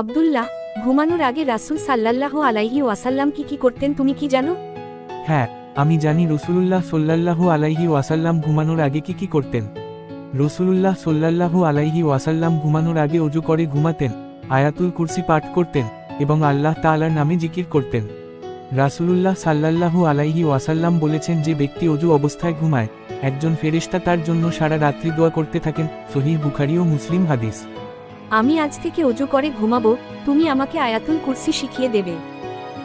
আব্দুল্লাহ, ঘুমানোর আগে রাসূল সাল্লাল্লাহু আলাইহি ওয়াসাল্লাম কি কি করতেন তুমি কি জানো? হ্যাঁ আমি জানি রসুলুল্লাহ সোল্লাল্লাহু আলাইহি ওয়াসাল্লাম ঘুমানোর আগে কি কি করতেন। রসুলুল্লাহ সোল্লাল্লাহু আলাইহি ওয়াসাল্লাম ঘুমানোর আগে অজু করে ঘুমাতেন, আয়াতুল কুরসি পাঠ করতেন এবং আল্লাহ তাআলার নামে জিকির করতেন। রাসূলুল্লাহ সাল্লাল্লাহু আলাইহি ওয়াসাল্লাম বলেছেন যে ব্যক্তি অজু অবস্থায় ঘুমায়, একজন ফেরেশতা তার জন্য সারা রাত্রি দোয়া করতে থাকেন, সহিহ বুখারি ও মুসলিম হাদিস। আমি আজ থেকে অজু করে ঘুমাবো তুমি আমাকে আয়াতুল কুরসি শিখিয়ে দেবে।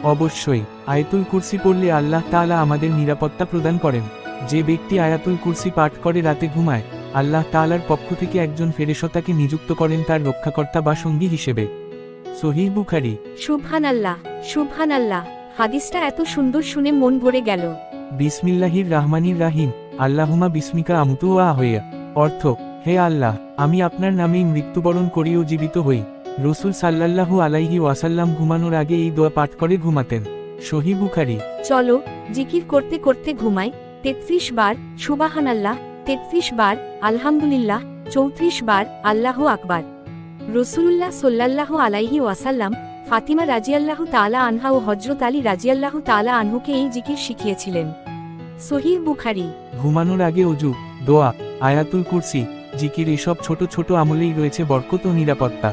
অবশ্যই আয়াতুল কুরসি পড়লে আল্লাহ তাআলা আমাদের নিরাপত্তা প্রদান করেন। যে ব্যক্তি আয়াতুল কুরসি পাঠ করে রাতে ঘুমায় আল্লাহ তাআলার পক্ষ থেকে একজন ফেরেশতাকে নিযুক্ত করেন তার রক্ষাকর্তা বা সঙ্গী হিসেবে। সহিহ বুখারী। সুবহান আল্লাহ সুবহান আল্লাহ হাদিসটা এত সুন্দর শুনে মন ভরে গেল। বিসমিল্লাহির রাহমানির রাহিম আল্লাহুমা বিস্মিকা আমতু ও আহইয়া। অর্থ হে আল্লাহ আমি আপনার নামেই মৃত্যুবরণ করি ও জীবিত হই। রসুল সাল্লাল্লাহু আলাইহি ওয়াসাল্লাম ঘুমানোর আগে এই দোয়া পাঠ করে ঘুমাতেন। সহি বুখারি। চলো জিকির করতে করতে ঘুমাই। তেত্রিশ বার সুবাহান আল্লাহ তেত্রিশ বার আলহামদুলিল্লাহ চৌত্রিশ বার আল্লাহ আকবার। রসুল্লাহ সোল্লাল্লাহু আলাইহি ওয়াসাল্লাম ফাতিমা রাজিয়াল্লাহু তালা আনহা ও হজরত আলী রাজিয়াল্লাহু তালা আনহুকে এই জিকির শিখিয়েছিলেন। সহিহ বুখারি। ঘুমানোর আগে অজু দোয়া আয়াতুল কুরসি জিকির এসব ছোট ছোট আমলেই রয়েছে বরকত ও নিরাপত্তা।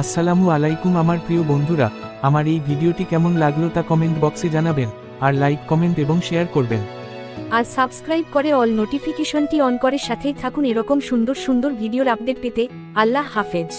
আসসালামু আলাইকুম আমার প্রিয় বন্ধুরা, আমার এই ভিডিওটি কেমন লাগল তা কমেন্ট বক্সে জানাবেন, আর লাইক, কমেন্ট এবং শেয়ার করবেন। আর সাবস্ক্রাইব করে অল নোটিফিকেশনটি অন করে সাথেই থাকুন এরকম সুন্দর সুন্দর ভিডিওর আপডেট পেতে আল্লাহ হাফেজ।